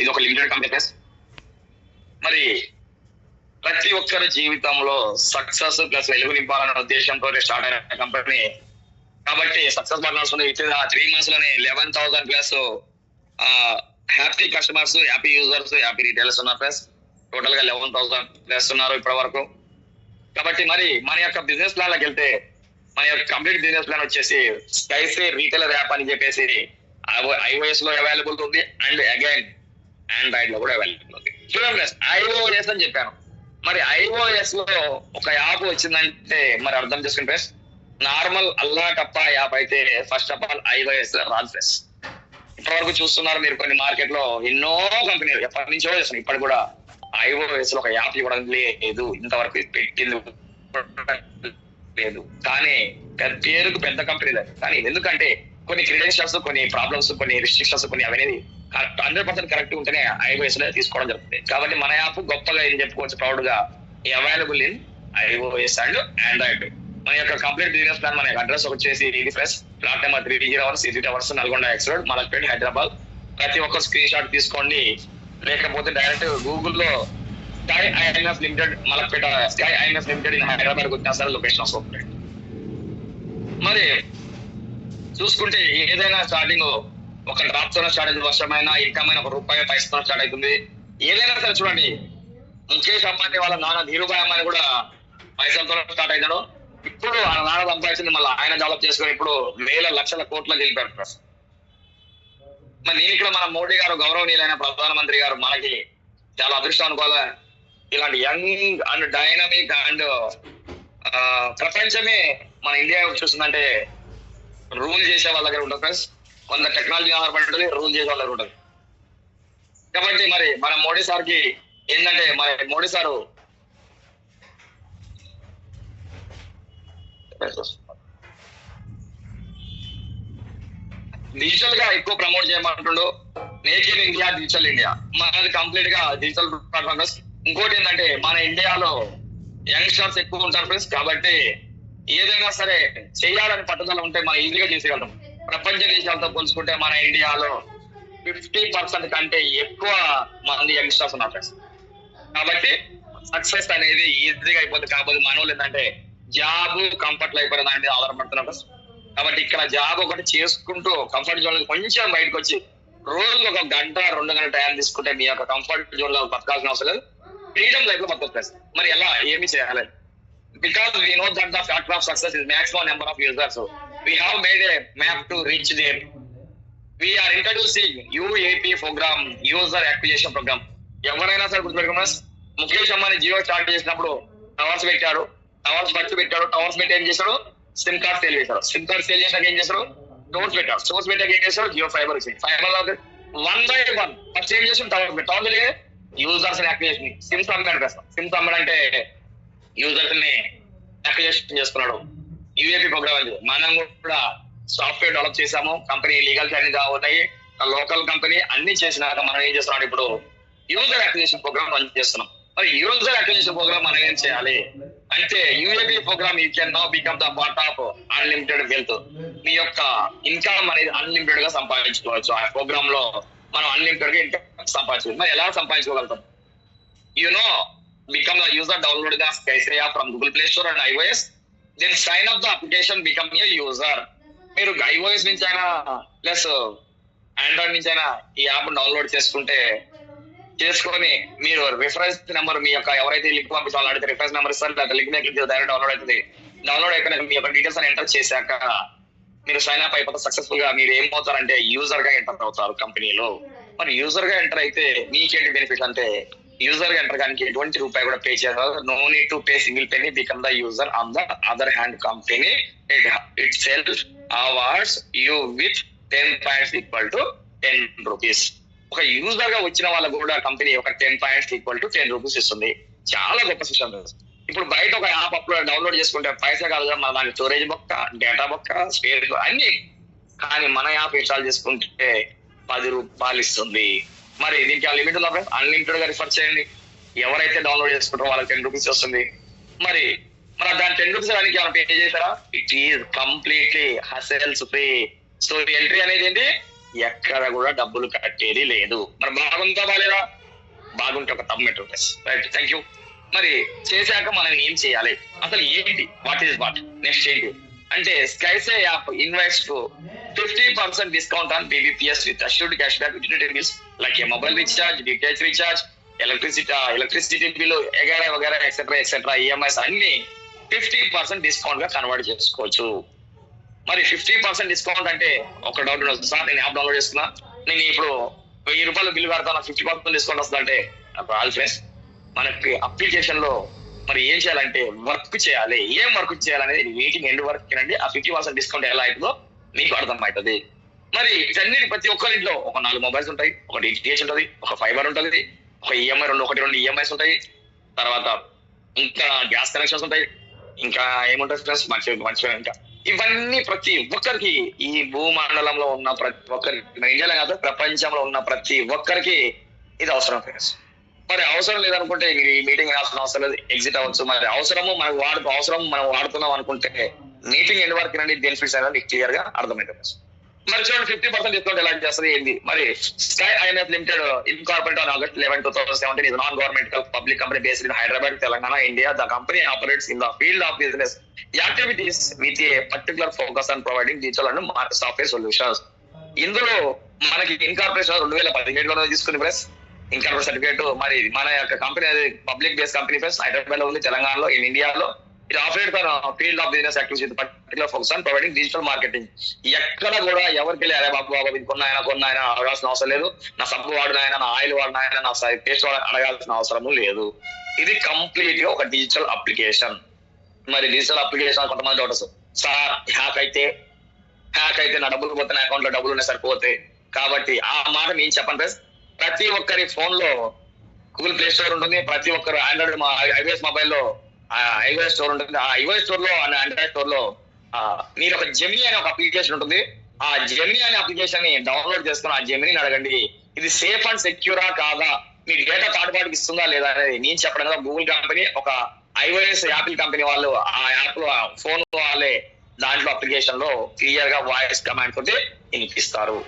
ఇది ఒక limited company మరి ప్రతి ఒక్కరి జీవితంలో సక్సెస్ ప్లస్ వెలుగు నింపాలన్న ఉద్దేశంతో స్టార్ట్ అయిన కంపెనీ కాబట్టి సక్సెస్ పార్ట్నర్స్ ఆ three మంత్స్లోనే eleven thousand plus happy customers happy users happy retailers ఉన్నారు ప్లస్ టోటల్గా లెవెన్ థౌసండ్ ప్లస్ ఉన్నారు ఇప్పటి వరకు కాబట్టి మరి మన యొక్క బిజినెస్ ప్లాన్లోకి వెళ్తే మన యొక్క కంప్లీట్ బిజినెస్ ప్లాన్ వచ్చేసి స్కైసే రీటైలర్ యాప్ అని చెప్పేసి ఐఓఎస్లో అవైలబుల్ ఉంది. అండ్ అగైన్ ఆండ్రాయిడ్లో కూడా అవైలబుల్ ఉంది. చూడండి ఐఓఎస్ అని చెప్పాను. మరి ఐఓఎస్లో ఒక యాప్ వచ్చిందంటే మరి అర్థం చేసుకుని ఫ్రెండ్స్ నార్మల్ అల్లా టప్ప యాప్ అయితే ఫస్ట్ ఆఫ్ ఆల్ ఐఓఎస్ రాదు ఫ్రెండ్స్ ఇప్పటివరకు చూస్తున్నారు మీరు కొన్ని మార్కెట్లో ఎన్నో కంపెనీలు ఎప్పటి నుంచో చేస్తున్నాయి ఇప్పటి కూడా ఐఓఎస్లో ఒక యాప్ ఇవ్వడం లేదు. ఇంతవరకు పెట్టింది లేదు. కానీ పెద్ద- పేరుకు పెద్ద కంపెనీలే కానీ ఎందుకంటే కొన్ని క్రిడెన్షియల్స్ కొన్ని ప్రాబ్లమ్స్ కొన్ని రిస్ట్రిక్షన్స్ కొన్ని అవనేది హండ్రెడ్ పర్సెంట్ కరెక్ట్ ఉంటేనే ఐఓఎస్లో తీసుకోవడం జరుగుతుంది. కాబట్టి మన యాప్ గొప్పగా ఏం చెప్పుకోవచ్చు ప్రౌడ్గా available in iOS and Android. మన యొక్క కంప్లీట్ బిజినెస్ ప్లాన్ మన అడ్రస్ వచ్చేసి ఇది ఫ్రెస్ plot number three zero hours city towers Nalgonda X road Malakpet Hyderabad. ప్రతి ఒక్క స్క్రీన్ షాట్ తీసుకోండి. లేకపోతే డైరెక్ట్ గూగుల్లో sky INS limited Malakpet sky INS limited in Hyderabad వచ్చిన సార్ లొకేషన్ వస్తుంది. మరి చూసుకుంటే ఏదైనా స్టార్టింగ్ ఒక డ్రాప్ స్టార్ట్ అయింది వర్షమైన ఇన్కమ్ అయిన ఒక రూపాయి పైసతో స్టార్ట్ అవుతుంది. ఏదైనా సరే చూడండి ముఖేష్ అంబానీ వాళ్ళ నాన్న ధీరుభాయ్ అమ్మాయి కూడా పైసలతో స్టార్ట్ అయినాడు. ఇప్పుడు ఆ నాన్న సంపాదించింది మళ్ళీ ఆయన డెవలప్ చేసుకుని ఇప్పుడు వేల లక్షల కోట్ల గెలిపారు ప్రస్తుతం. మరి నేను ఇక్కడ మన మోడీ గారు గౌరవనీయులైన ప్రధానమంత్రి గారు మనకి చాలా అదృష్టం అనుకోవాలా? ఇలాంటి యంగ్ అండ్ డైనమిక్ అండ్ ప్రపంచమే మన ఇండియా చూస్తుందంటే రూల్ చేసే వాళ్ళ దగ్గర ఉండదు ఫ్రెండ్స్ కొంత టెక్నాలజీ ఆధారపడి ఉంటుంది రూల్ చేసే వాళ్ళకి ఉంటుంది కాబట్టి మరి మన మోడీ సార్కి ఏంటంటే మరి మోడీ సారు డిజిటల్గా ఎక్కువ promote చేయమంటుండు. Make in India digital India మనది కంప్లీట్గా డిజిటల్ ప్లాట్ఫామ్స్ ఇంకోటి ఏంటంటే మన ఇండియాలో యంగ్స్టర్స్ ఎక్కువ ఉంటారు ఫ్రెండ్స్ కాబట్టి ఏదైనా సరే చేయాలని పట్టుదల ఉంటే మనం ఈజీగా చేసేయగలం. ప్రపంచ దేశాలతో పోల్చుకుంటే మన ఇండియాలో ఫిఫ్టీ పర్సెంట్ కంటే ఎక్కువ మంది యంగ్స్టర్స్ ఉన్నారు ఫ్రెండ్స్. కాబట్టి సక్సెస్ అనేది ఈజీగా అయిపోతుంది కాకపోతే మన ఏంటంటే జాబ్ కంఫర్ట్ అయిపోయిన దాని మీద ఆధారపడుతున్నారు friends. కాబట్టి ఇక్కడ జాబ్ ఒకటి చేసుకుంటూ కంఫర్ట్ జోన్ కొంచెం బయటకు వచ్చి రోజు ఒక గంట రెండు గంటల టైం తీసుకుంటే మీ యొక్క కంఫర్ట్ జోన్లో బతకాల్సిన అవసరం లేదు. ఫ్రీడమ్ లైఫ్లో బతకొచ్చు మరి ఎలా? ఏమి చేయాలి? Because we know that the factor of success is maximum number of users we have made a map to reach there we're introducing UAP program user activation program ఎవరైనా సరే గుర్తుపెట్టుకున్నా ముఖేష్ అంబానీ జియో స్టార్ట్ చేసినప్పుడు టవర్స్ పెట్టాడు. టవర్స్ ఖర్చు పెట్టాడు. Towers పెట్టి ఏం చేశాడు? సిమ్ కార్డ్ సేల్ చేశాడు. సిమ్ కార్డ్ సేల్ చేశాక ఏం చేశాడు? స్టోర్స్ పెట్టాడు. స్టోర్స్ పెట్టాక ఏం చేశాడు? జియో ఫైబర్ వచ్చింది fiber one by one first ఏం చేసి టవర్స్ పెట్టి టవర్స్ యూజర్స్ యాక్టివేషన్ సిమ్స్ అమ్మాడు కదా సిమ్స్ అమ్మడంటే యూజర్స్ని యాక్టివేషన్ చేసుకున్నాడు. యూఏపీ ప్రోగ్రామ్ మనం కూడా సాఫ్ట్వేర్ డెవలప్ చేసాము కంపెనీ లీగల్ అన్ని ఉన్నాయి లోకల్ కంపెనీ అన్ని చేసినాక మనం ఏం చేస్తున్నాం? ఇప్పుడు యూజర్ అక్విజిషన్ ప్రోగ్రామ్ రన్ చేస్తున్నాం. మరి యూజర్ అక్విజిషన్ ప్రోగ్రామ్ మనం ఏం చేయాలి? అంటే UAP program you can now become the part of unlimited wealth మీ యొక్క ఇన్కమ్ అనేది అన్లిమిటెడ్గా సంపాదించుకోవచ్చు. ఆ ప్రోగ్రామ్లో మనం అన్లిమిటెడ్గా ఇన్కమ్ సంపాదించుకోవచ్చు. మరి ఎలా సంపాదించుకోగలుగుతాం? You know, become యూజర్ డౌన్లోడ్గా స్కైశ్రేయా from Google play store and iOS then sign up the application become a user మీరు ఐఓఎస్ నుంచి అయినా ప్లస్ ఆండ్రాయిడ్ నుంచి అయినా ఈ యాప్ డౌన్లోడ్ చేసుకుంటే చేసుకొని మీరు రిఫరెన్స్ నెంబర్ మీ యొక్క ఎవరైతే లింక్ పంపించాలో అడిగితే రిఫరెన్స్ నెంబర్ ఇస్తారు లేదా లింక్ మీద క్లిక్ డైరెక్ట్ డౌన్లోడ్ అవుతుంది. డౌన్లోడ్ అయిపోయిన మీ యొక్క డీటెయిల్స్ అని ఎంటర్ చేశాక మీరు సైన్ అప్ అయిపోతే సక్సెస్ఫుల్గా మీరు ఏమవుతారంటే యూజర్గా ఎంటర్ అవుతారు కంపెనీలో మరి యూజర్గా ఎంటర్ అయితే మీకేంటి బెనిఫిట్ అంటే యూజర్గా ఎంటర్ కానీ ఎటువంటి రూపాయి కూడా పే చేస్తారు. No need to pay single penny become the user on the other hand company it it awards you with ten points equal to ten rupees ఒక యూజర్గా వచ్చిన వాళ్ళకు కూడా కంపెనీ ఒక ten points equal to ten rupees ఇస్తుంది. చాలా గొప్ప system ఇప్పుడు బయట ఒక యాప్ అప్లోడ్ డౌన్లోడ్ చేసుకుంటే పైసా కాదు కదా మన దాని స్టోరేజ్ బొక్క డేటా బొక్క స్పేర్ అన్ని. కానీ మన యాప్ ఇన్స్టాల్ చేసుకుంటే పది రూపాయలు ఇస్తుంది. మరి దీనికి ఆ లిమిట్ ఉందా ఫ్రెండ్స్ అన్లిమిటెడ్గా రిఫర్ చేయండి. ఎవరైతే డౌన్లోడ్ చేసుకుంటారో వాళ్ళకి టెన్ రూపీస్ వస్తుంది. మరి మరి దాని టెన్ రూపీస్ దానికి ఏమైనా పే చేశారా? It is completely hassles free so entry అనేది ఏంటి? ఎక్కడ కూడా డబ్బులు కట్టేది లేదు. మరి బాగుందా బాగాలేదా బాగుంటే ఒక రూపీస్ రైట్ థ్యాంక్ యూ మరి చేశాక మనం ఏం చేయాలి? అసలు ఏంటి? వాట్ ఈస్ వాట్ నెక్స్ట్ ఏంటి? అంటే స్కైసే app invest fifty percent discount on BBPS with assured cash back utilities like a mobile recharge DTH recharge electricity electricity bill ఎగరా వగేరా ఎక్సెట్రా ఎక్సెట్రా ఈఎంఐస్ అన్ని ఫిఫ్టీ పర్సెంట్ డిస్కౌంట్గా కన్వర్ట్ చేసుకోవచ్చు. మరి fifty percent discount అంటే ఒక doubt ఉండదు. Sir నేను app download చేసుకున్నా. నేను ఇప్పుడు వెయ్యి రూపాయలు బిల్లు కడతాను? ఫిఫ్టీ పర్సెంట్ డిస్కౌంట్ వస్తుందంటే ఆల్ ఫ్రెండ్స్ మనకి అప్లికేషన్లో మరి ఏం చేయాలంటే వర్క్ చేయాలి. ఏం వర్క్ చేయాలనేది మీటింగ్ ఎండ్ వర్క్ అండి ఆ ఫిఫ్టీ పర్సెంట్ డిస్కౌంట్ ఎలా అవుతుందో మీకు అర్థం అవుతుంది మరి వీటన్నిటి ప్రతి ఒక్కరింట్లో ఒక నాలుగు మొబైల్స్ ఉంటాయి ఒక డిటిహెచ్ ఉంటుంది ఒక ఫైబర్ ఉంటుంది ఒక ఈఎంఐ రెండు ఒకటి రెండు ఈఎంఐస్ ఉంటాయి. తర్వాత ఇంకా గ్యాస్ కనెక్షన్స్ ఉంటాయి. ఇంకా ఏముంటాయి ఫ్రెండ్స్ మంచి మంచిగా ఇంకా. ఇవన్నీ ప్రతి ఒక్కరికి ఈ భూమండలంలో ఉన్న ప్రతి ఒక్కరికి ఇండియాలో కాదు ప్రపంచంలో ఉన్న ప్రతి ఒక్కరికి ఇది అవసరం ఫ్రెండ్స్ మరి అవసరం లేదనుకుంటే ఈ మీటింగ్ రాసిన అవసరం లేదు ఎగ్జిట్ అవ్వచ్చు. మరి అవసరము మనకు వాడుకు అవసరం మనం వాడుతున్నాం అనుకుంటే మీటింగ్ ఎన్ని వరకు నండి బెనిఫిట్స్ అనేది క్లియర్గా అర్థమవుతుంది మరి చూడండి ఫిఫ్టీ పర్సెంట్ డిస్కౌంట్ ఎలా చేస్తుంది ఏంది? మరి sky INF limited incorporate on August eleven two thousand seventeen is non government public company based in Hyderabad Telangana India the company operates in the field of business activities with a particular focus on providing digital and software solutions ఇందులో మనకి incorporation రెండు వేల పదిహేడులో తీసుకుని plus income certificate మరి మన యొక్క company అది పబ్లిక్ బేస్ కంపెనీ ఫస్ట్ హైదరాబాద్లో ఉంది తెలంగాణలో ఇన్ ఇండియాలో. ఇది operate field of business activities particular focus on providing digital marketing ఎక్కడ కూడా ఎవరికి వెళ్ళి అరే బాబు బాబు ఇది కొన్నాయన కొన్నాయన అడగాల్సిన అవసరం లేదు. నా సబ్బు వాడినాయన నా ఆయిల్ వాడినాయన నా పేస్ట్ అడగాల్సిన అవసరము లేదు. ఇది కంప్లీట్గా ఒక డిజిటల్ అప్లికేషన్ మరి డిజిటల్ అప్లికేషన్ కొంతమంది డౌటర్స్ సార్ హ్యాక్ అయితే హ్యాక్ అయితే నా డబ్బులు పోతే నా అకౌంట్లో డబ్బులు ఉన్నాయి సరిపోతే. కాబట్టి ఆ మాట నేను చెప్పండి ప్రతి ఒక్కరి ఫోన్లో గూగుల్ ప్లే స్టోర్ ఉంటుంది ప్రతి ఒక్కరు ఆండ్రాయిడ్ ఐఓఎస్ మొబైల్లో ఐఓఎస్ స్టోర్ ఉంటుంది. ఆ ఐఓఎస్ స్టోర్లో ఆండ్రాయిడ్ స్టోర్లో మీరు ఒక జెమిని అనే ఒక అప్లికేషన్ ఉంటుంది. ఆ జెమిని అనే అప్లికేషన్ని డౌన్లోడ్ చేసుకుని ఆ జెమిని అడగండి. ఇది సేఫ్ అండ్ సెక్యూరా కాదా? మీ డేటా థర్డ్ పార్టీకి ఇస్తుందా లేదా అనేది నేను చెప్పడం కదా. గూగుల్ కంపెనీ ఒక ఐఓఎస్ యాపిల్ కంపెనీ వాళ్ళు ఆ యాప్లో ఫోన్ వాళ్ళే దాంట్లో అప్లికేషన్లో క్లియర్గా వాయిస్ కమాండ్ తోటి వినిపిస్తారు.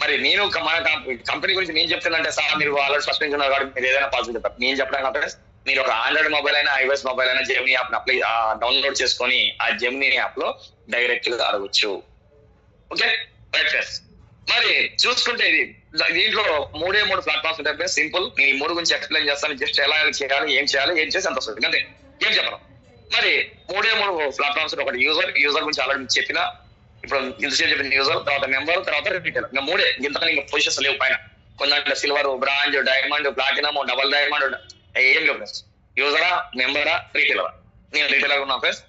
మరి నేను మన కంపెనీ గురించి నేను చెప్తున్నంటే సార్ మీరు ఆల్రెడీ సస్పెన్స్ ఉన్నారు కాబట్టి మీరు ఏదైనా పాజిటివ్ చెప్తారు నేను చెప్పడానికి కాబట్టి మీరు ఒక ఆండ్రాయిడ్ మొబైల్ అయినా ఐఓఎస్ మొబైల్ అయినా జెమిని యాప్ అప్లై డౌన్లోడ్ చేసుకొని ఆ జెమిని యాప్లో డైరెక్ట్గా అడగచ్చు. ఓకే రైట్ మరి చూసుకుంటే ఇది దీంట్లో మూడే మూడు ప్లాట్ఫామ్స్ ఉంటాయి సింపుల్ నేను ఈ మూడు గురించి ఎక్స్ప్లెయిన్ చేస్తాను. జస్ట్ ఎలా చేయాలి ఏం చేయాలి ఏం చేసి అంత వస్తుంది అంతే. ఏం చెప్పను? మరి మూడే మూడు ప్లాట్ఫామ్స్ ఒకటి యూజర్ యూజర్ గురించి ఆల్రెడీ చెప్పిన ఇప్పుడు ఇంతసేపు చెప్పిన యూజర్ తర్వాత మెంబర్ తర్వాత రిపీటర్ ఇంకా మూడే. ఇంతకన్నా ఇంకా పొజిషన్స్ లేవు పైన. కొన్ని silver bronze diamond platinum double diamond ఏం లేవు ఫ్రెండ్స్ యూజరా మెంబరా రీటైలరా నేను రీటైలర్ ఉన్నా ఫ్రెండ్స్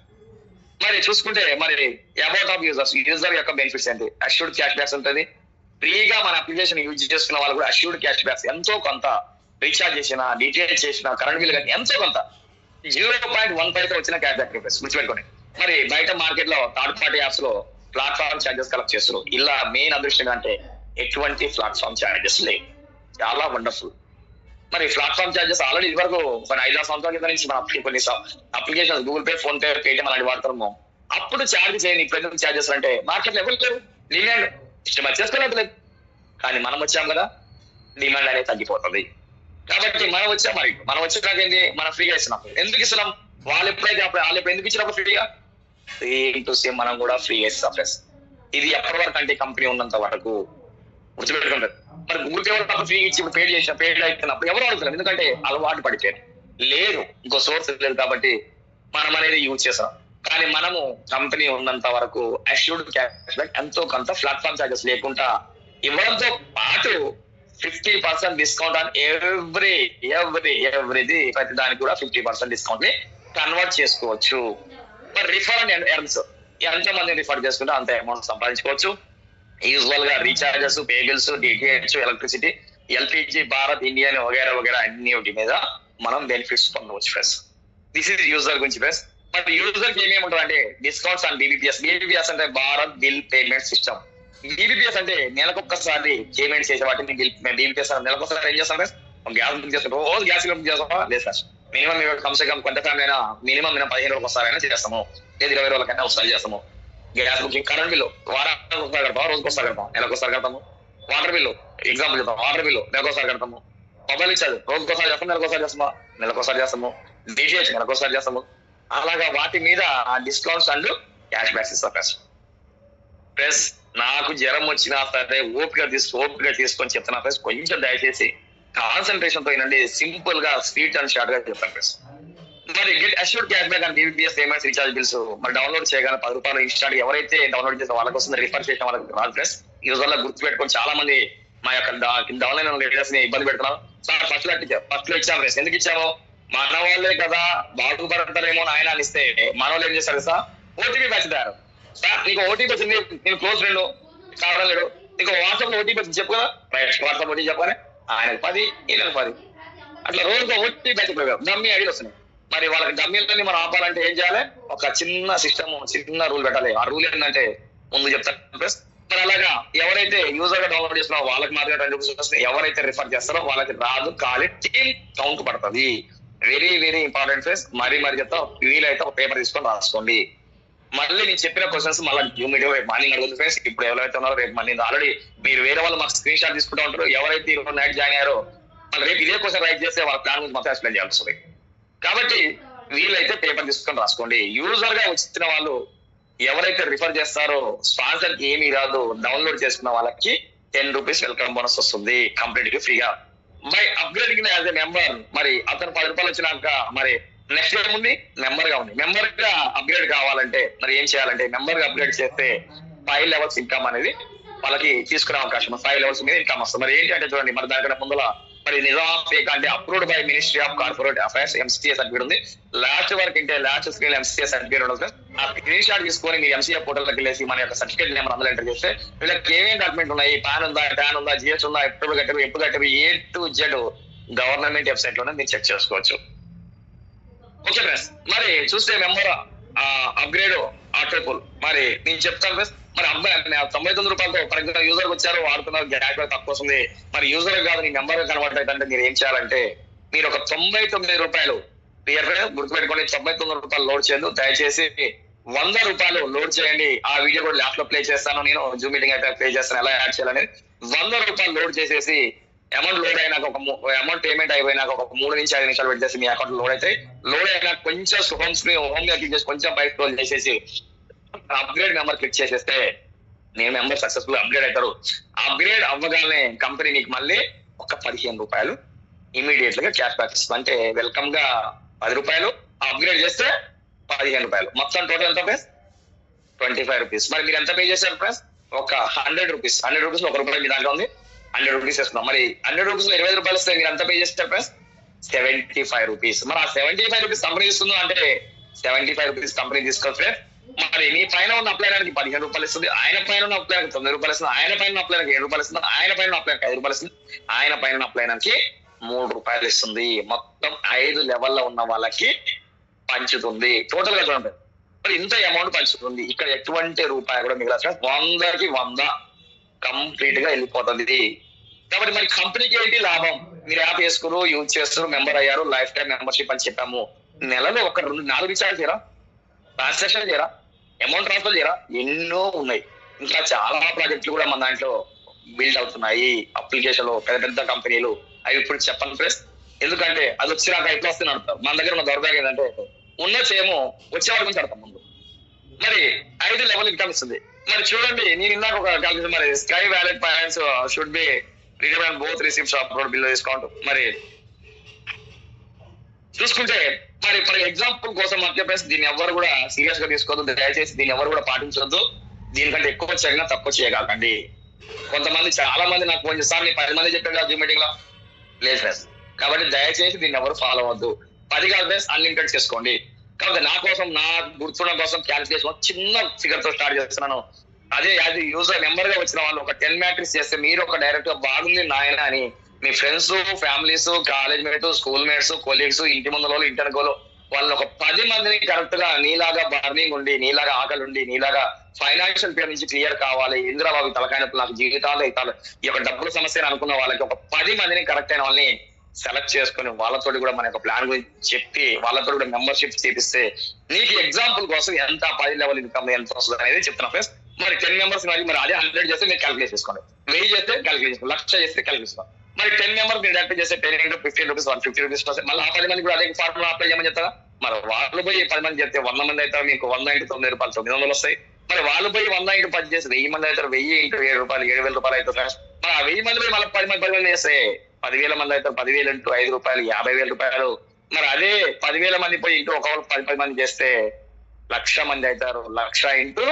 మరి చూసుకుంటే మరి అబౌట్ ఆఫ్ యూజర్స్ యూజర్ యొక్క బెనిఫిట్స్ ఏంటి? అష్యూర్డ్ క్యాష్ బ్యాక్స్ ఉంటుంది. ఫ్రీగా మన అప్లికేషన్ యూజ్ చేసుకున్న వాళ్ళు కూడా అష్యూర్డ్ క్యాష్ బ్యాక్స్ ఎంతో కొంత రీఛార్జ్ చేసిన డీటెయిల్ చేసిన కరెంట్ బిల్ కానీ ఎంతో కొంత. జీరో పాయింట్ వన్ ఫైవ్ వచ్చిన క్యాష్ బ్యాక్ రూపీస్ గుర్తుపెట్టుకోండి. మరి బయట మార్కెట్లో థర్డ్ పార్టీ యాప్స్లో ప్లాట్ఫామ్ ఛార్జెస్ కలెక్ట్ చేస్తున్నారు. ఇలా మెయిన్ అదృష్టం అంటే ఎటువంటి ప్లాట్ఫామ్ ఛార్జెస్ లేవు. చాలా వండర్ఫుల్ మరి ప్లాట్ఫామ్ ఛార్జెస్ ఆల్రెడీ ఇదివరకు కొన్ని ఐదారు సంవత్సరాల క్రితం నుంచి మన కొన్ని application Google pay phone pay Paytm అలాంటి వాడుతున్నాము. అప్పుడు ఛార్జ్ చేయని ఇప్పుడు ఛార్జెస్ అంటే మార్కెట్లో ఎవరు లేరు. డిమాండ్ ఇష్టం చేసుకోలేదు లేదు. కానీ మనం వచ్చాం కదా డిమాండ్ అనేది తగ్గిపోతుంది. కాబట్టి మనం వచ్చాం మరి. మనం వచ్చినాక ఏంటి మనం ఫ్రీగా ఇస్తున్నాం. ఎందుకు ఇస్తున్నాం? వాళ్ళు ఎప్పుడైతే అప్పుడు వాళ్ళు ఎప్పుడు ఎందుకు ఇచ్చినప్పుడు ఫ్రీగా సేమ్ టు సేమ్ మనం కూడా ఫ్రీ ఇస్తాం ఫ్రెండ్స్ ఇది ఎప్పటి వరకు అంటే కంపెనీ ఉన్నంత వరకు గుర్తుపెట్టుకుంటారు మరి గూగుల్ పే వాళ్ళు ఫ్రీ ఇచ్చి ఇప్పుడు పేడ్ చేసిన పేడ్ అవుతున్నప్పుడు ఎవరు అడుగుతారు ఎందుకంటే అలవాటు పడిపోయారు. లేదు ఇంకో సోర్స్ లేదు కాబట్టి మనం అనేది యూజ్ చేస్తాం కానీ మనము కంపెనీ ఉన్నంత వరకు అష్యూర్డ్ క్యాష్ బ్యాక్ ఎంతో కొంత ప్లాట్ఫామ్ చార్జెస్ లేకుండా ఇవ్వడంతో పాటు fifty percent discount on every every ఎవ్రీది ప్రతి దానికి కూడా ఫిఫ్టీ పర్సెంట్ డిస్కౌంట్ని కన్వర్ట్ చేసుకోవచ్చు. మరి రిఫర్ అండ్ ఎర్న్స్ ఎంత మంది రిఫర్ చేసుకుంటే అంత అమౌంట్ సంపాదించుకోవచ్చు. యూజువల్గా recharges pay bills DTH electricity LPG Bharat Indian వగేరా వగేరా అన్ని వాటి మీద మనం బెనిఫిట్స్ పొందవచ్చు ఫ్రెండ్స్ దిస్ ఇస్ యూజర్ గురించి ఫ్రెండ్స్ మరి యూజర్కి ఏమేమి ఉంటుంది అంటే డిస్కౌంట్స్ అండ్ బీబీపీఎస్ బీబీపీఎస్ అంటే Bharat bill payment system BBPS అంటే నెలకొక్కసారి పేమెంట్ చేసే వాటిని బిల్ బీబీపీఎస్ నెలకొకసారి ఏం చేస్తాం ఫ్రెండ్స్ గ్యాస్ బుక్ చేస్తాం రోజు గ్యాస్ బుక్ చేస్తాం లేదు సార్. మినిమం కమ్సే కమ్ కొంత ఫ్యామిలీ అయినా మినిమం మేము పదిహేను రోజులకు ఒకసారి అయినా చేస్తాము. లేదు ఇరవై రోజులకైనా ఒకసారి చేస్తాము. గ్యాస్ బుకింగ్ కరెంట్ బిల్లు వారానికి ఒకసారి కడతాం రోజుకి ఒకసారి కడతాం నెలకు ఒకసారి కడతాము? వాటర్ బిల్లు ఎగ్జాంపుల్ చెప్తాం వాటర్ బిల్లు నెలకు ఒకసారి కడతాము. మొబైల్ ఇచ్చారు రోజుకి ఒకసారి చేస్తాం నెలకు ఒకసారి చేస్తాము? నెలకు ఒకసారి చేస్తాము. డిటిహెచ్ నెలకు ఒకసారి చేస్తాము. అలాగా వాటి మీద ఆ డిస్కౌంట్స్ అండ్ క్యాష్ బ్యాక్స్ ఇస్తాం ప్లస్ ప్లస్ నాకు జ్వరం వచ్చినా సరే ఓపిక తీసు ఓపిక తీసుకొని చెప్తున్నా ప్లస్ కొంచెం దయచేసి కాన్సన్ట్రేషన్తో వినండి సింపుల్గా స్వీట్ అండ్ షార్ట్గా చెప్తాను ప్లస్ మరి get assured cash back and BBS payments recharge bills మరి డౌన్లోడ్ చేయగానే పది రూపాయలు ఇన్స్టాంట్ ఎవరైతే డౌన్లోడ్ చేసిన వాళ్ళకి వస్తుంది రిఫర్ చేసిన వాళ్ళకి రాదు ప్లస్ ఈ రోజు వల్ల గుర్తు పెట్టుకొని చాలా మంది మా యొక్క డౌన్లైన్ లీడర్స్ని ఇబ్బంది పెడుతున్నారు. సార్ ఫస్ట్లో ఫస్ట్లో ఇచ్చాము ప్లస్ ఎందుకు ఇచ్చాము మన వాళ్ళే కదా బాగుపడతారేమో అని ఆయన అని ఇస్తే మన వాళ్ళు ఏం చేస్తారు సార్ ఓటీపీ పెంచుతారు సార్ నీకు ఓటీపీ వచ్చింది నేను క్లోజ్ ఫ్రెండ్ కావడం లేడు నీకు వాట్సాప్ ఓటీపీ వచ్చింది చెప్పు కదా. వాట్సాప్ ఓటీపీ చెప్పగానే ఆయనకు పది ఈయనకు పది. అట్లా రోజుకు బయటకు పంచుకోగలం డమ్మీ ఐడియాలు వస్తున్నాయి. మరి వాళ్ళకి డమ్మీలని మనం ఆపాలంటే ఏం చేయాలి? ఒక చిన్న సిస్టమ్ చిన్న రూల్ పెట్టాలి. ఆ రూల్ ఏంటంటే ముందు చెప్తాను ప్లస్ మరి అలాగా ఎవరైతే యూజర్గా డౌన్లోడ్ చేస్తున్నారో వాళ్ళకి మాత్రమే ఎవరైతే రిఫర్ చేస్తారో వాళ్ళకి రాదు ఖాళీ టీమ్ కౌంట్ పడుతుంది. వెరీ వెరీ ఇంపార్టెంట్ ఫేస్ మరీ మరి చెప్తా వీలైతే ఒక పేపర్ తీసుకొని రాసుకోండి. మళ్ళీ నేను చెప్పిన క్వశ్చన్స్ మళ్ళీ జూమ్ రేపు మార్నింగ్ అడుగుతుంది ఫ్రెండ్స్ ఇప్పుడు ఎవరైతే ఉన్నారో రేపు మార్నింగ్ ఆల్రెడీ మీరు వేరే వాళ్ళు మాకు స్క్రీన్ షాట్ తీసుకుంటూ ఉంటారు. ఎవరైతే ఈరోజు నైట్ జాయిన్ అయ్యారో మళ్ళీ రేపు ఇదే క్వశ్చన్ రైట్ చేస్తే వాళ్ళ ప్లాన్ గురించి మొత్తం ఎక్స్ప్లెయిన్ చేయాల్సి వస్తుంది. కాబట్టి వీళ్ళైతే పేపర్ తీసుకొని రాసుకోండి. యూజర్గా వచ్చిన వాళ్ళు ఎవరైతే రిఫర్ చేస్తారో స్పాన్సర్కి ఏమీ రాదు. డౌన్లోడ్ చేసుకున్న వాళ్ళకి టెన్ రూపీస్ వెల్కమ్ బోనస్ వస్తుంది. కంప్లీట్గా. ఫ్రీగా by upgrade as a member మరి అతను పది రూపాయలు వచ్చినాక మరి నెక్స్ట్ ఏముంది మెంబర్గా ఉంది మెంబర్గా అప్గ్రేడ్ కావాలంటే మరి ఏం చేయాలంటే మెంబర్గా అప్గ్రేడ్ చేస్తే ఫైవ్ లెవెల్స్ ఇన్కమ్ అనేది వాళ్ళకి తీసుకునే అవకాశం. ఫైవ్ లెవెల్స్ మీద ఇన్కమ్ వస్తుంది. మరి ఏంటి అంటే చూడండి మరి దానికన్నా ముందర మరి నిజాం అంటే approved by ministry of corporate affairs MCA certificate ఉంది. లాస్ట్ వరకు అంటే లాస్ట్ స్క్రీన్ ఎంసీఏ సర్టిఫికేట్ ఉండదు ఆ స్క్రీన్ షాట్ తీసుకొని మీ ఎంసీఏ పోర్టల్కి వెళ్ళేసి మన యొక్క సర్టిఫికేట్ నెంబర్ అందులో ఎంటర్ చేస్తే వీళ్ళకి ఏమేమి డాక్యుమెంట్ ఉన్నాయి? పాన్ ఉందా? ట్యాన్ ఉందా? జిఎస్ ఉందా? ఎప్పుడు కట్టారు? ఎప్పుడు కట్టారు? ఏ టు జెడ్ గవర్నమెంట్ వెబ్సైట్లోనే మీరు చెక్ చేసుకోవచ్చు. Okay friends. మరి చూస్తే మెంబర్ అప్గ్రేడ్ ఆటోపుల్ మరి నేను చెప్తాను ఫ్రెండ్స్. మరి అబ్బాయి తొంభై తొమ్మిది రూపాయలతో ఫర్ యూజర్ వచ్చారు వాడుతున్నారు గ్యాక్ తక్కువ వస్తుంది. మరి యూజర్ కాదు నీ నెంబర్ కన్వర్ట్ అయితే మీరు ఏం చేయాలంటే మీరు ఒక తొంభై తొమ్మిది రూపాయలు క్లియర్ గుర్తుపెట్టుకోండి తొంభై తొమ్మిది రూపాయలు లోడ్ చేయండి దయచేసి వంద రూపాయలు లోడ్ చేయండి. ఆ వీడియో కూడా ల్యాప్లో ప్లే చేస్తాను నేను. జూమ్ మీటింగ్ అయితే ప్లే చేస్తాను. ఎలా యాడ్ చేయాలనేది. వంద రూపాయలు లోడ్ చేసేసి అమౌంట్ లోడ్ అయినాక ఒక అమౌంట్ పేమెంట్ అయిపోయినాక ఒక మూడు నుంచి ఐదు నిమిషాలు పెట్టేసి మీ అకౌంట్ లోడ్ అయితే లోడ్ అయినా కొంచెం హోమ్ స్క్రీన్ హోమ్ క్లిక్ చేసి కొంచెం బయట స్క్రోల్ చేసేసి అప్గ్రేడ్ నెంబర్ క్లిక్ చేసేస్తే నేను మెంబర్ సక్సెస్ఫుల్ అప్గ్రేడ్ అవుతారు. అప్గ్రేడ్ అవ్వగానే కంపెనీ నీకు మళ్ళీ ఒక పదిహేను రూపాయలు ఇమీడియట్గా క్యాష్ బ్యాక్ ఇస్తుంది. అంటే వెల్కమ్గా పది రూపాయలు అప్గ్రేడ్ చేస్తే పదిహేను రూపాయలు. మొత్తం టోటల్ ఎంత ప్రైస్ ట్వంటీ ఫైవ్ రూపీస్ మరి మీరు ఎంత పే చేశారు ప్రైస్ ఒక హండ్రెడ్ రూపీస్ హండ్రెడ్ రూపీస్ ఒక రూపాయి మీ దాంట్లో ఉంది. హండ్రెడ్ రూపీస్ ఇస్తున్నాం మరి హండ్రెడ్ రూపీస్ ఇరవై రూపాయలు వస్తే మీరు ఎంత పే చేస్తారు సెవెంటీ ఫైవ్ రూపీస్ మరి ఆ సెవెంటీ ఫైవ్ రూపీస్ కంపెనీ ఇస్తుందో? అంటే సెవెంటీ ఫైవ్ రూపీస్ కంపెనీ తీసుకొస్తే మరి నీ పైన ఉన్న అప్లైనానికి పదిహేను రూపాయలు ఇస్తుంది. ఆయన పైన ఉన్న అప్లైనానికి తొమ్మిది రూపాయలు ఇస్తుంది. ఆయన పైన అప్లైనానికి ఏడు రూపాయలు ఇస్తుంది. ఆయన పైన అప్లైనానికి ఐదు రూపాయలు ఇస్తుంది. ఆయన పైన అప్లైనానికి మూడు రూపాయలు ఇస్తుంది. మొత్తం ఐదు లెవెల్లో ఉన్న వాళ్ళకి పంచుతుంది. టోటల్గా చూడండి మరి ఇంత అమౌంట్ పంచుతుంది. ఇక్కడ ఎటువంటి రూపాయి కూడా మిగిలిన వందకి వంద కంప్లీట్గా వెళ్ళిపోతుంది. కాబట్టి మరి కంపెనీకి ఏంటి లాభం? మీరు యాప్ వేసుకున్నారు యూజ్ చేస్తారు మెంబర్ అయ్యారు లైఫ్ టైం మెంబర్షిప్ అని చెప్పాము. నెలలో ఒక రెండు నాలుగు రీఛార్జ్ చేయరా? ట్రాన్సాక్షన్ చేయరా? అమౌంట్ ట్రాన్స్ఫర్ చేయరా? ఎన్నో ఉన్నాయి. ఇంకా చాలా ప్రాజెక్టులు కూడా మన దాంట్లో బిల్డ్ అవుతున్నాయి. అప్లికేషన్లు పెద్ద పెద్ద కంపెనీలు. అవి ఇప్పుడు చెప్పండి ఫ్రెండ్స్. ఎందుకంటే అది వచ్చినాక ఎట్లా వస్తుంది అడతారు మన దగ్గర ఉన్న దౌర్భాగ్యం ఏంటంటే ఉన్న చేయము వచ్చేవాడి గురించి అడతాం ముందు. మరి ఐదు లెవెల్ ఇన్కమ్ ఇస్తుంది. మరి చూడండి నేను ఇందాక ఒక కలిసి మరి sky wallet finance should be return both receipts of bill discount మరి చూసుకుంటే మరి ఫర్ ఎగ్జాంపుల్ కోసం మధ్యప్రదేశ్ దీన్ని ఎవరు కూడా సీరియస్గా తీసుకోవద్దు దయచేసి దీన్ని ఎవరు కూడా పాటించవద్దు. దీనికంటే ఎక్కువ చేయగా తక్కువ చేయగలకండి. కొంతమంది చాలా మంది నాకు ఫోన్ చేస్తారు నేను పది మంది చెప్పాను కదా జూమ్ మీటింగ్లో. లేదు ఫ్రెండ్స్ కాబట్టి దయచేసి దీన్ని ఎవరు ఫాలో అవ్వద్దు పది కాదు ఫ్రెండ్స్ అన్లిమిటెడ్ చేసుకోండి. కాబట్టి నా కోసం నా గుర్తుండడం కోసం క్యాలిక్యులేషన్ చిన్న ఫిగర్తో స్టార్ట్ చేస్తున్నాను. అదే అది యూజర్ మెంబర్గా వచ్చిన వాళ్ళు ఒక టెన్ మ్యాట్రిక్స్ చేస్తే మీరు ఒక డైరెక్ట్గా బాగుంది నాయన అని మీ friends families college mates school mates colleagues ఇంటి ముందు వాళ్ళు ఇంటర్ గోలు వాళ్ళు ఒక పది మందిని కరెక్ట్గా నీలాగా బర్నింగ్ ఉండి నీలాగా ఆకలి ఉండి నీలాగా ఫైనాన్షియల్ పేరు నుంచి క్లియర్ కావాలి. ఇందిరాబాబు తలకాయనప్పుడు నాకు జీవితాలు ఇతాలు. ఈ యొక్క డబ్బుల సమస్య అనుకున్న వాళ్ళకి ఒక పది మందిని కరెక్ట్ అయిన వాళ్ళని సెలెక్ట్ చేసుకొని వాళ్ళతోటి కూడా మన యొక్క ప్లాన్ గురించి చెప్పి వాళ్ళతో కూడా మెంబర్షిప్ చేపిస్తే నీకు ఎగ్జాంపుల్ కోసం ఎంత పది లెవెల్ ఇన్కమ్ ఎంత వస్తుంది అనేది చెప్తున్నా ఫ్రెండ్స్. మరి టెన్ మెంబర్స్ మరి మరి అదే హండ్రెడ్ చేస్తే మీరు క్యాల్కులేట్ చేసుకోండి. వెయ్యి చేస్తే క్యాల్కులేట్ చేసుకోండి. లక్ష చేస్తే క్యాల్కులేట్ చేసుకోండి. మరి టెన్ మెంబర్స్ మీరు డైరెక్ట్ చేస్తే ten into fifteen rupees one fifty rupees వస్తాయి మళ్ళీ ఆ పది మంది కూడా అదే ఫార్ములా అప్లై చేయమని చెప్తారా? మరి వాళ్ళు పోయి పది మంది చెప్తే వంద మంది అయితే మీకు వంద ఇంటూ తొమ్మిది రూపాయలు తొమ్మిది వందలు వస్తాయి. మరి వాళ్ళు పోయి వంద ఇంటూ పది చేసి వెయ్యి మంది అవుతారు వెయ్యి ఇంటూ ఏడు రూపాయలు ఏడు వేల రూపాయలు అవుతుంది మరి ఆ వెయ్యి మంది పోయి మళ్ళీ పది మంది పది మంది చేస్తే పదివేల మంది అయితే పదివేలు ఇంటూ ఐదు రూపాయలు యాభై వేల రూపాయలు. మరి అదే పదివేల మంది పోయి ఇంటూ ఒక పది పది మంది చేస్తే లక్ష మంది అవుతారు. లక్ష ఇంటూ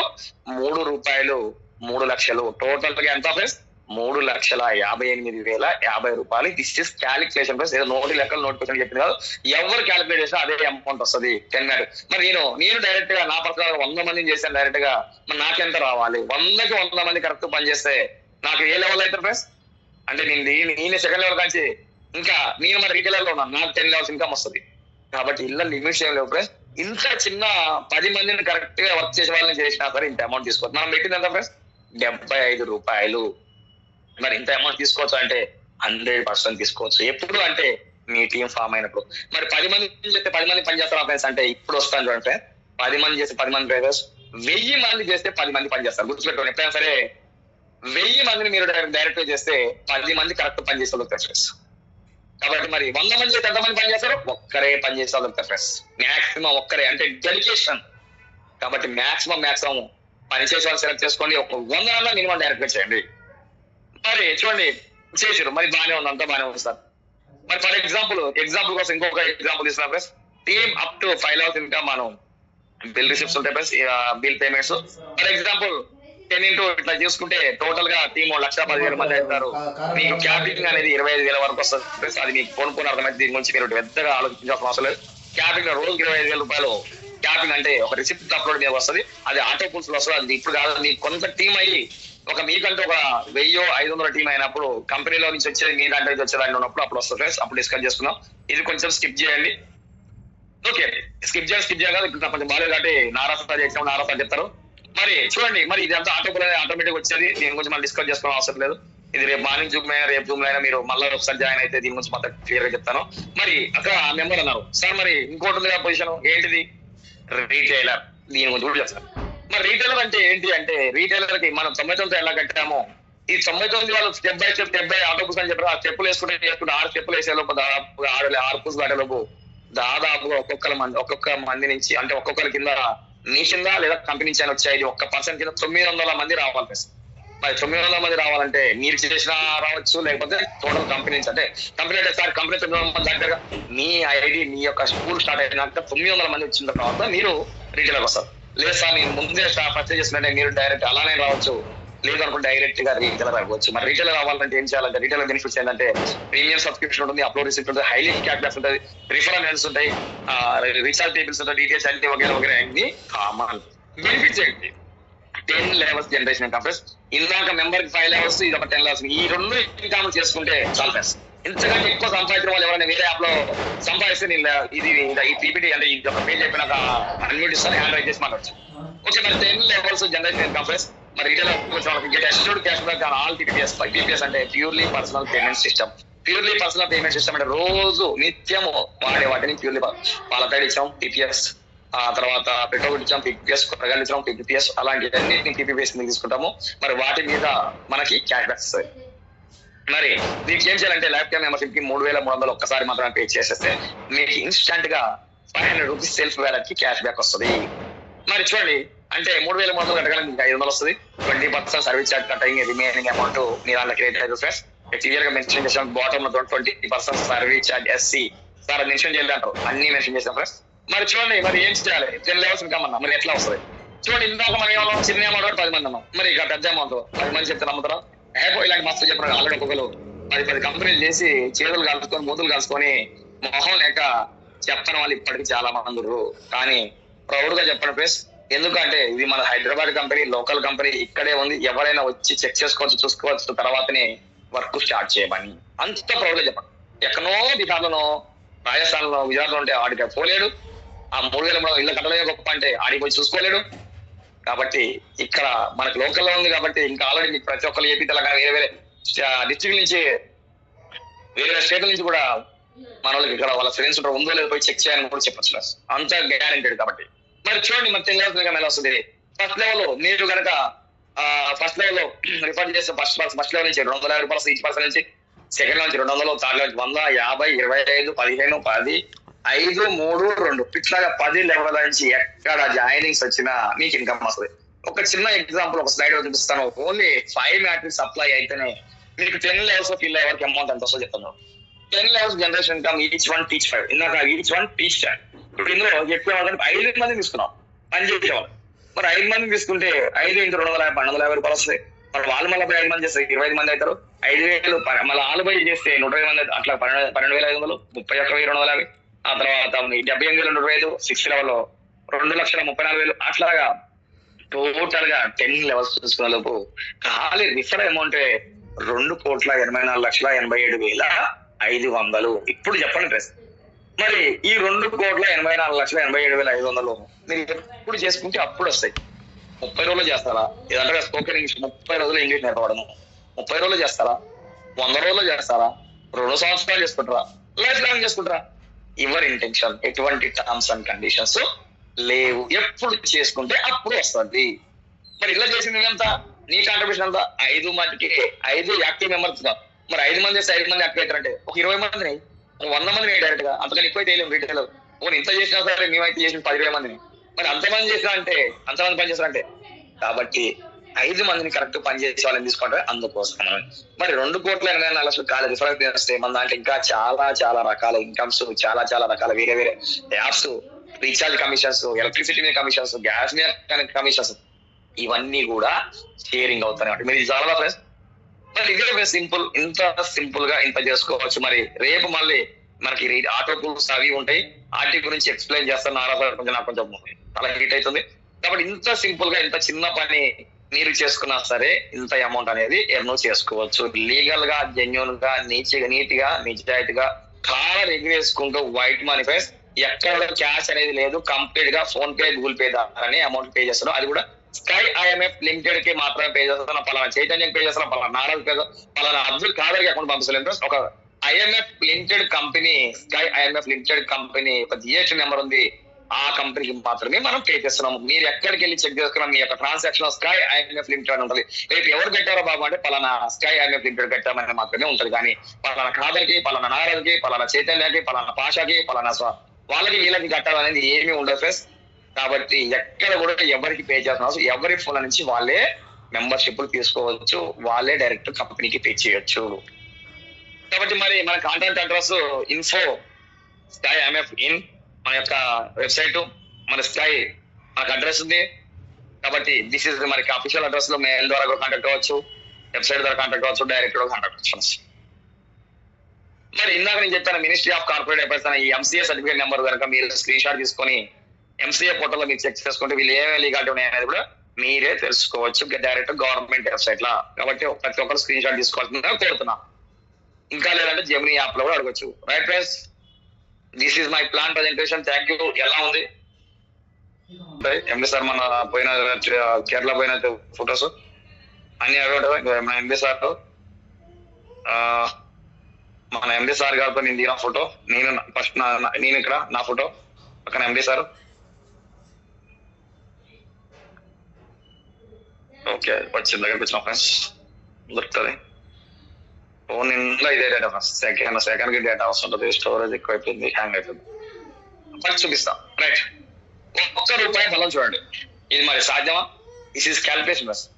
మూడు రూపాయలు మూడు లక్షలు. టోటల్గా ఎంత ఫ్రెండ్స్? మూడు లక్షల యాభై ఎనిమిది వేల యాభై రూపాయలు. దిస్ ఇస్ క్యాలిక్యులేషన్ ప్లస్ ఏదో నోటి లెక్కలు నోటిఫికేషన్ క్వశ్చన్ చెప్పింది కాదు. ఎవరు క్యాలిక్యులేట్ చేసినా అదే అమౌంట్ వస్తుంది. టెన్ మరి నేను నేను డైరెక్ట్గా నా పర్సనల్ వంద మందిని చేశాను డైరెక్ట్గా. మరి నాకెంత రావాలి? వందకి వంద మంది కరెక్ట్ పని చేస్తే నాకు ఏ లెవెల్ అవుతారు ఫ్రెండ్స్? అంటే నేను నేనే సెకండ్ లెవెల్ కాంచి ఇంకా నేను మన రీటైలర్లో ఉన్నాను. నాకు టెన్ లెవెల్స్ ఇన్కమ్ వస్తుంది. కాబట్టి ఇళ్ళ లిమిట్స్ ఏం లేవు ఫ్రెండ్స్ ఇంత చిన్న పది మందిని కరెక్ట్గా వర్క్ చేసే వాళ్ళని చేసినా సరే ఇంత అమౌంట్ తీసుకోవచ్చు మనం పెట్టింది ఎంత ఫ్రెండ్స్ డెబ్బై ఐదు రూపాయలు. మరి ఇంత అమౌంట్ తీసుకోవచ్చు అంటే హండ్రెడ్ పర్సెంట్ తీసుకోవచ్చు. ఎప్పుడు అంటే మీ టీం ఫామ్ అయినప్పుడు. మరి పది మంది చేస్తే పది మంది పని చేస్తారు ఫ్రెండ్స్ అంటే ఇప్పుడు వస్తాను చూడండి ఫ్రెండ్స్ పది మంది చేస్తే పది మంది డ్రైవర్స్ వెయ్యి మంది చేస్తే పది మంది పని చేస్తారు. గుర్తుపెట్టుకోండి. ఎప్పుడైనా సరే వెయ్యి మందిని మీరు డైరెక్ట్ చేస్తే పది మంది కరెక్ట్ పని చేస్తారు ఫ్రెండ్స్ కాబట్టి మరి వంద మంది చేస్తే ఎంతమంది పని చేస్తారు? ఒక్కరే పని చేస్తారు ఫ్రెండ్స్ మాక్సిమం ఒక్కరే అంటే డెడికేషన్ కాబట్టి మాక్సిమం మాక్సిమం పని చేసే వాళ్ళు సెలెక్ట్ చేసుకోండి. ఒక వంద అన్న మినిమం డైరెక్ట్ చేయండి. మరి చూడండి చేసారు మరి బాగానే ఉంది అంతా బాగానే ఉంది సార్. మరి ఫర్ ఎగ్జాంపుల్ ఎగ్జాంపుల్ కోసం ఇంకొక ఎగ్జాంపుల్ ఇస్తున్నా plus team up to five thousand ఇంకా మనం బిల్ రిసిప్ట్స్ ఉంటాయి plus bill payments for example ten into ఇట్లా చూసుకుంటే టోటల్గా టీమ్ లక్ష పదివేల మంది అవుతారు. మీకు క్యాపింగ్ అనేది ఇరవై ఐదు వేల వరకు వస్తుంది. అది మీకు కొనుక్కున్న అర్థమైతే దీని గురించి మీరు పెద్దగా ఆలోచించాల్సిన అవసరం లేదు. క్యాపింగ్ రోజుకి ఇరవై ఐదు వేల రూపాయలు. క్యాపింగ్ అంటే ఒక రిసిప్ట్ అప్లోడ్ మీద వస్తుంది. అది ఆటో పుల్స్ వస్తుంది. అది ఇప్పుడు కాదు మీకు కొంత టీం అయ్యి ఒక మీకంటే ఒక వెయ్యో ఐదు వందల టీం అయినప్పుడు కంపెనీలో నుంచి వచ్చేది మీ దాంట్లో నుంచి వచ్చేదాన్ని ఉన్నప్పుడు అప్పుడు వస్తుంది ఫ్రెండ్స్. అప్పుడు డిస్కస్ చేసుకుందాం. ఇది కొంచెం స్కిప్ చేయండి. ఓకే స్కిప్ చేయాలి స్కిప్ చేయాలి. ఇప్పుడు కొంచెం బాగాలేదు కాబట్టి నారాసా చేసాం నారాసా చెప్తారు. మరి చూడండి మరి ఇది అంతా ఆటో ఆటోమేటిక్ వచ్చేది. దీని గురించి మనం డిస్కస్ చేసుకోవడం అవసరం లేదు. ఇది రేపు మార్నింగ్ జూమ్ అయినా రేపు జూమ్ అయినా మీరు మళ్ళీ ఒకసారి జాయిన్ అయితే దీని గురించి మొత్తం క్లియర్గా చెప్తాను. మరి అక్కడ మెంబర్ అన్నారు. సార్ మరి ఇంకోటి ఉంది పొజిషన్ ఏంటిది? రీటైలర్ దీని గురించి కూడా చెప్తాను. మరి రీటైలర్ అంటే ఏంటి? అంటే రీటైలర్కి మనం తొంభై తొమ్మిది ఎలా కట్టామో ఈ తొంభై తొమ్మిది వాళ్ళు step by step step by ఆటోబుస్ అని చెప్పారు. ఆ చెప్పులు వేసుకుంటే వేసుకుంటే ఆరు చెప్పులు వేసే లోపు దాదాపుగా ఆరు ఆరు పుస్ దాటే లోపు దాదాపుగా ఒక్కొక్కల మంది ఒక్కొక్క మంది నుంచి అంటే ఒక్కొక్కరి కింద మీ లేదా కంపెనీ నుంచి వచ్చాయి. ఒక్క పర్సన్ కింద తొమ్మిది వందల మంది రావాలి మరి తొమ్మిది వందల మంది రావాలంటే మీరు చేసిన రావచ్చు లేకపోతే టోటల్ కంపెనీ నుంచి. అంటే కంపెనీ అంటే సార్ కంపెనీ తొమ్మిది వందల మంది దగ్గర మీ ఐడి మీ యొక్క స్కూల్ స్టార్ట్ అయినాక తొమ్మిది వందల మంది వచ్చిన తర్వాత మీరు రీటైలర్ వస్తారు లేదు సార్ నేను ముందే పర్చేజ్ చేసినట్టే మీరు డైరెక్ట్ అలానే రావచ్చు. లేదు డైరెక్ట్గా రీటైలర్ అవ్వచ్చు మరి రీటైలర్ అవ్వాలంటే ఏం చేయాలంటే రీటైలర్ బెనిఫిట్స్ ఏంటంటే ప్రీమియం సబ్స్క్రిప్షన్ ఉంటుంది అప్లోడ్ రిసిప్ట్ ఉంటుంది హైలీ క్యాష్ ఉంటుంది రిఫరల్ ఉంటాయి రీఛార్జ్ టేబుల్స్ ఉంటాయి డీటెయిల్స్ అన్ని వగేరా వగేరా అన్ని కామన్ బెనిఫిట్స్ ఏంటి టెన్ లెవెల్స్ జనరేషన్ కంప్రెస్ ఇందాక మెంబర్కి ఫైవ్ లెవెల్స్ ఇది ఒక టెన్ లెవెల్స్ ఈ రెండు ఇన్కమ్ చేసుకుంటే చాలా బెస్ట్ ఇంతకంటే ఎక్కువ సంపాదించిన వాళ్ళు ఎవరైనా వేరే యాప్లో సంపాదిస్తే నేను ఇది ఈ పీపీటీ అంటే ఇది ఒక పేజ్ చెప్పినాక అన్మ్యూట్ ఇస్తాను హ్యాండ్ రైట్ చేసి మాట్లాడచ్చు. ఓకే మరి టెన్ లెవెల్స్ జనరేషన్ కంపెనీస్ మరి రిటైల్ వాళ్ళకి cash back on all TPS TPS అంటే purely personal payment system purely personal payment system అంటే రోజు నిత్యము వాడే వాటిని ప్యూర్లీ పాలకాయలు ఇచ్చాం టీపీఎస్ ఆ తర్వాత పెట్రోల్ ఇచ్చాం పిపిఎస్ కూరగాయలు ఇచ్చాం పిపిఎస్ అలాంటి అన్నింటిని పీపీఎస్ మీద తీసుకుంటాము. మరి వాటి మీద మనకి క్యాష్ బ్యాక్ వస్తాయి మరి దీనికి ఏం చేయాలంటే ల్యాప్ టాప్ మెంబర్షిప్కి మూడు వేల మూడు వందలు ఒక్కసారి మాత్రమే పే చేసేస్తే మీకు ఇన్స్టంట్గా ఫైవ్ హండ్రెడ్ రూపీస్ సెల్ఫ్ వ్యాలెట్కి క్యాష్ బ్యాక్ వస్తుంది. మరి చూడండి అంటే మూడు వేల మూడు వందలు కట్టగలం మీకు ఐదు వందలు వస్తుంది. Twenty percent service charge cut అయ్యి రిమైనింగ్ అమౌంట్ మీ దాంట్లో క్రియేట్ అయితే ఫ్రెండ్స్. క్లియర్గా మెన్షన్ చేసాం బాటమ్లో twenty percent service charge SC sir mention చేయాలి అంటారు. అన్ని మెన్షన్ చేసాం ఫ్రెండ్స్. మరి చూడండి మరి ఏం చేయాలి? టెన్ లెవెల్స్ ఇన్కమ్ మరి ఎట్లా వస్తుంది? చూడండి ఇందాక మనం ఏమన్నా చిన్న అమౌంట్ పది మంది అన్నాం. మరి ఇక పెద్ద అమౌంట్ పది మంది చెప్తే నమ్ముతారా? హేపో ఇలాంటి మస్తు చెప్పిన ఆల్రెడీ ఒక్కొక్కరు. పది పది కంపెనీలు చేసి చేతులు కలుసుకొని మూతులు కలుసుకొని మొహం లేక చెప్పని వాళ్ళు ఇప్పటికీ చాలా మంది కానీ ప్రౌడ్గా చెప్పండి ప్లేస్ ఎందుకంటే ఇది మన హైదరాబాద్ కంపెనీ లోకల్ కంపెనీ ఇక్కడే ఉంది. ఎవరైనా వచ్చి చెక్ చేసుకోవచ్చు చూసుకోవచ్చు తర్వాతనే వర్క్ స్టార్ట్ చేయమని. అంత ప్రౌడ్ చెప్పండి ఎక్కడో బీహార్లోనో రాజస్థాన్లో గుజరాత్లో ఉంటే ఆడికి పోలేడు ఆ మూడు వేల మూడు ఇళ్ళ కట్టలే గొప్ప అంటే ఆడికి పోయి చూసుకోలేడు. కాబట్టి ఇక్కడ మనకు లోకల్లో ఉంది కాబట్టి ఇంకా ఆల్రెడీ మీకు ప్రతి ఒక్కరు ఏపీ తెలంగాణ వేరే వేరే డిస్ట్రిక్ట్ నుంచి వేరే స్టేట్ నుంచి కూడా మన వాళ్ళకి ఇక్కడ వాళ్ళ ఫ్రెండ్స్ ఉంటారు. ఉందో లేదో పోయి చెక్ చేయాలని కూడా చెప్పొచ్చు అంత గ్యారెంటెడ్ కాబట్టి. మరి చూడండి మరి తెలియాల్సిన ఎలా వస్తుంది. ఫస్ట్ లెవెల్ మీరు కనుక ఫస్ట్ లెవెల్లో రిఫర్ చేస్తే ఫస్ట్ ఫస్ట్ లెవెల్ నుంచి రెండు వందల యాభై రూపాయలు ఈచ్ పర్సన్ నుంచి సెకండ్ నుంచి రెండు వందలు థర్డ్ నుంచి వంద యాభై ఇరవై ఐదు పదిహేను పది ఐదు మూడు రెండు. ఇట్లాగా పది లెవెల్ నుంచి ఎక్కడ జాయినింగ్స్ వచ్చినా మీకు ఇన్కమ్ వస్తుంది. ఒక చిన్న ఎగ్జాంపుల్ ఒక స్లైడ్ చూపిస్తాను. ఓన్లీ ఫైవ్ మ్యాట్రిక్ సప్లై అయితేనే మీకు టెన్ లెవెల్స్ ఫిల్ అయ్యే వరకు అమౌంట్ ఎంత వస్తుందో చెప్తాను. Ten levels generation income each one teach five ఇందాక ఈచ్ వన్ టీచ్ ఫైవ్ ఇప్పుడు ఇందులో చెప్పేవాళ్ళకి ఐదు మంది తీసుకున్నాం పని చేసేవాళ్ళు. మరి ఐదు మంది తీసుకుంటే ఐదు ఇంటూ రెండు వందల యాభై రెండు వందల యాభై రూపాయలు వస్తాయి. మరి వాళ్ళు మళ్ళీ ఐదు మంది చేస్తే ఇరవై ఐదు మంది అవుతారు. ఐదు వేలు మళ్ళీ వాళ్ళు పోయి చేస్తే నూట ఇరవై మంది అట్లా పన్నెండు పన్నెండు వేల ఐదు వందలు ముప్పై ఒక్క వెయ్యి రెండు వందల యాభై. ఆ తర్వాత డెబ్బై ఎనిమిది వేల నూట ఐదు సిక్స్ లెవెల్ రెండు లక్షల ముప్పై నాలుగు వేలు అట్లాగా టోటల్గా టెన్ లెవెల్స్ చూసుకున్న లోపు ఖాళీ రిఫర్ అమౌంట్ రెండు కోట్ల ఎనభై నాలుగు లక్షల ఎనభై ఏడు వేల ఐదు వందలు. ఇప్పుడు చెప్పండి ప్రెస్. మరి ఈ రెండు కోట్ల ఎనభై నాలుగు లక్షల ఎనభై ఏడు వేల ఐదు వందలు మీరు ఎప్పుడు చేసుకుంటే అప్పుడు వస్తాయి. ముప్పై రోజులు చేస్తారా? ఏదంటే స్పోకెన్ ఇంగ్లీష్ ముప్పై రోజులు ఇంగ్లీష్ నేర్పడము ముప్పై రోజులు చేస్తారా? వంద రోజులు చేస్తారా? రెండు సంవత్సరాలు చేసుకుంటారా? లైఫ్ లాంగ్ చేసుకుంటారా? ఎవర్ ఇంటెన్షన్ ఎటువంటి టర్మ్స్ అండ్ కండిషన్స్ లేవు. ఎప్పుడు చేసుకుంటే అప్పుడు వస్తుంది. మరి ఇలా చేసింది ఎంత నీ కాంట్రిబ్యూషన్ ఎంత ఐదు మందికి ఐదు యాక్టివ్ మెంబర్స్ మరి ఐదు మంది చేస్తే ఐదు మంది యాక్టివ్ అంటే ఒక ఇరవై మందిని వంద మందిని డైరెక్ట్గా అంతకని ఎక్కువ చేయలేము రీటైల్ ఓ ఇంత చేసినా సరే మేమైతే చేసిన పదివేల మందిని. మరి అంతమంది చేసినా అంటే అంతమంది పని చేసినా అంటే. కాబట్టి ఐదు మందిని కరెక్ట్ పని చేసే వాళ్ళని తీసుకుంటే అందుకోసం. మరి రెండు కోట్ల ఎనభై నాలుగు లక్షలు రిఫరెన్స్ వస్తే మన దాంట్లో ఇంకా చాలా చాలా రకాల ఇన్కమ్స్ చాలా చాలా రకాల వేరే వేరే యాప్స్ రీఛార్జ్ కమిషన్స్ ఎలక్ట్రిసిటీ మీద కమిషన్స్ గ్యాస్ మీద కమిషన్స్ ఇవన్నీ కూడా షేరింగ్ అవుతాయి మీరు చాలా ఫ్రెండ్స్ మరి ఇదే సింపుల్ ఇంత సింపుల్గా ఇంత చేసుకోవచ్చు. మరి రేపు మళ్ళీ మనకి రీ- ఆటో టూల్స్ అవి ఉంటాయి. వాటి గురించి ఎక్స్ప్లెయిన్ చేస్తాను నారా సార్ కొంచెం నాకు కొంచెం చాలా హీట్ అవుతుంది. కాబట్టి ఇంత సింపుల్గా ఇంత చిన్న పని మీరు చేసుకున్నా సరే ఇంత అమౌంట్ అనేది ఎర్నో చేసుకోవచ్చు. లీగల్గా జెన్యున్గా నీచిగా నీట్గా నిజాయితీగా చాలా ఎగిరేసుకుంటూ వైట్ మనీ ఫేస్ ఎక్కడ క్యాష్ అనేది లేదు. కంప్లీట్గా ఫోన్ పే గూగుల్ పే ద్వారా అమౌంట్ పే చేస్తారు అది కూడా స్కై ఐఎంఎఫ్ లిమిటెడ్కి మాత్రమే పే చేస్తాను పలానా చైతన్యం పే చేస్తున్నా పలానా నారాయణ పలానా అబ్దుల్ ఖాదర్కి అకౌంట్ పంపించలేదు ఒక IMF limited company sky IMF limited company ఒక జిఎస్టీ నెంబర్ ఉంది. ఆ కంపెనీకి మాత్రమే మనం పే చేస్తున్నాం మీరు ఎక్కడికి వెళ్ళి చెక్ చేసుకున్నాం మీ యొక్క ట్రాన్సాక్షన్ స్కై ఐఎంఎఫ్ లిమిటెడ్ ఉంటుంది. రేపు ఎవరు కట్టారో బాబు అంటే పలానా స్కై ఐఎంఎఫ్ లిమిటెడ్ కట్టామని మాత్రమే ఉంటుంది. కానీ పలానా ఖాదర్కి పలానా నారాజ్కి పలానా చైతన్యకి పలానా పాషాకి పలానా వాళ్ళకి వీళ్ళకి కట్టాలనేది ఏమీ ఉండదు ఫ్రెండ్స్ కాబట్టి ఎక్కడ కూడా ఎవరికి పే చేసిన అవసరం ఎవరి ఫోన్ నుంచి వాళ్ళే మెంబర్షిప్లు తీసుకోవచ్చు వాళ్ళే డైరెక్ట్ కంపెనీకి పే చేయొచ్చు. కాబట్టి మరి మన contact address info sky MF in మన యొక్క వెబ్సైట్ మన స్కై మనకు అడ్రస్ ఉంది. కాబట్టి దిస్ ఇస్ మనకి అఫీషియల్ అడ్రస్లో మెయిల్ ద్వారా కూడా కాంటాక్ట్ అవ్వచ్చు వెబ్సైట్ ద్వారా కాంటాక్ట్ అవ్వచ్చు డైరెక్ట్ కూడా కాంటాక్ట్ అవ్వచ్చు మరి ఇందాక నేను చెప్పాను మినిస్ట్రీ ఆఫ్ కార్పొరేట్ అఫైర్స్ అనే ఈ ఎంసీఏ సర్టిఫికేట్ నెంబర్ కనుక మీరు స్క్రీన్ షాట్ తీసుకొని ఎంసీఏ పోర్టల్లో మీరు చెక్ చేసుకుంటే వీళ్ళు ఏమేమి లీగాలిటీ ఉన్నాయి అనేది కూడా మీరే తెలుసుకోవచ్చు. డైరెక్ట్ గవర్నమెంట్ వెబ్సైట్ లా. కాబట్టి ప్రతి ఒక్కరు స్క్రీన్ షాట్ తీసుకోవాల్సిందిగా కోరుతున్నాం. ఇంకా లేదంటే జెమినీ యాప్లో కూడా అడగచ్చు. Right friends this is my plan presentation thank you ఎలా ఉంది? ఎండి సార్ మన పోయిన కేరళ పోయిన ఫొటోస్ అన్ని అవే ఉంటాయి? మన ఎండి సార్ మన ఎండి సార్ గారితో నేను దిగిన ఫోటో నేను ఫస్ట్ నేను ఇక్కడ నా ఫోటో పక్కన ఎండి సార్ ఓకే వచ్చిన దగ్గరికి వచ్చిన ఫ్రెండ్స్. దొరుకుతుంది. ఫోన్ నిండా ఇదే డేటా ఫ్రెండ్స్. సెకండ్ సెకండ్కి డేటా వస్తుంటది స్టోరేజ్ ఎక్కువ అయిపోయింది హ్యాంగ్ అవుతుంది ఫస్ట్ చూపిస్తాం. రైట్ ఒక్క రూపాయి బలం చూడండి. ఇది మరి సాధ్యమా? దిస్ ఇస్ క్యాల్కులేషన్ ఫ్రెండ్స్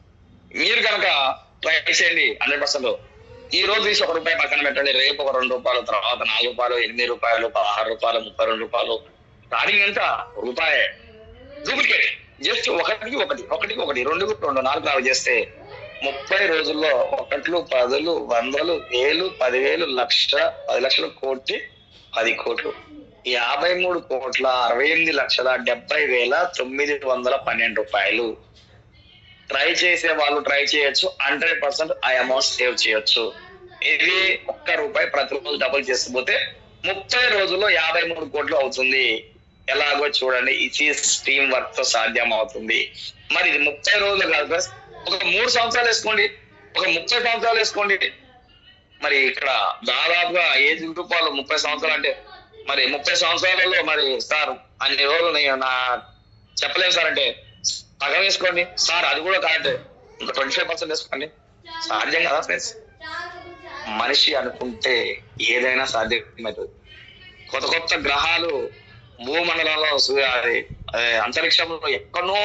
మీరు కనుక ట్రై చేయండి హండ్రెడ్ పర్సెంట్ ఈ రోజు తీసి ఒక రూపాయి పక్కన పెట్టండి. రేపు ఒక రెండు రూపాయలు తర్వాత నాలుగు రూపాయలు ఎనిమిది రూపాయలు పదహారు రూపాయలు ముప్పై రెండు రూపాయలు. స్టార్టింగ్ ఎంత? రూపాయే. డూప్లికేట్ జస్ట్ ఒకటికి ఒకటి ఒకటికి ఒకటి రెండుకు రెండు నాలుగు నాలుగు చేస్తే ముప్పై రోజుల్లో ఒకట్లు పదులు వందలు వేలు పదివేలు లక్ష పది లక్షలు కోటి పది కోట్లు. యాభై మూడు కోట్ల అరవై ఎనిమిది లక్షల డెబ్బై వేల తొమ్మిది వందల పన్నెండు రూపాయలు. ట్రై చేసే వాళ్ళు ట్రై చేయొచ్చు హండ్రెడ్ పర్సెంట్ ఆ అమౌంట్ సేవ్ చేయొచ్చు. ఇది ఒక్క రూపాయి ప్రతి రోజు డబుల్ చేసిపోతే ముప్పై రోజుల్లో యాభై మూడు కోట్లు అవుతుంది. ఎలాగో చూడండి ఇది టీమ్ వర్క్తో సాధ్యం అవుతుంది మరి ఇది ముప్పై రోజులు కాదు ప్లస్ ఒక మూడు సంవత్సరాలు వేసుకోండి. ఒక ముప్పై సంవత్సరాలు వేసుకోండి. మరి ఇక్కడ దాదాపుగా ఏజ్ గ్రూప్ వాళ్ళు ముప్పై సంవత్సరాలు అంటే మరి ముప్పై సంవత్సరాలలో మరి సార్ అన్ని రోజులు నేను నా చెప్పలేము సార్ అంటే సగం వేసుకోండి. సార్ అది కూడా కరెక్ట్ ఇంకా ట్వంటీ ఫైవ్ పర్సెంట్ వేసుకోండి. సాధ్యం కదా ఫ్రెండ్స్ మనిషి అనుకుంటే ఏదైనా సాధ్యమవుతుంది కొత్త కొత్త గ్రహాలు భూమండలంలో అది, అంతరిక్షంలో ఎక్కడో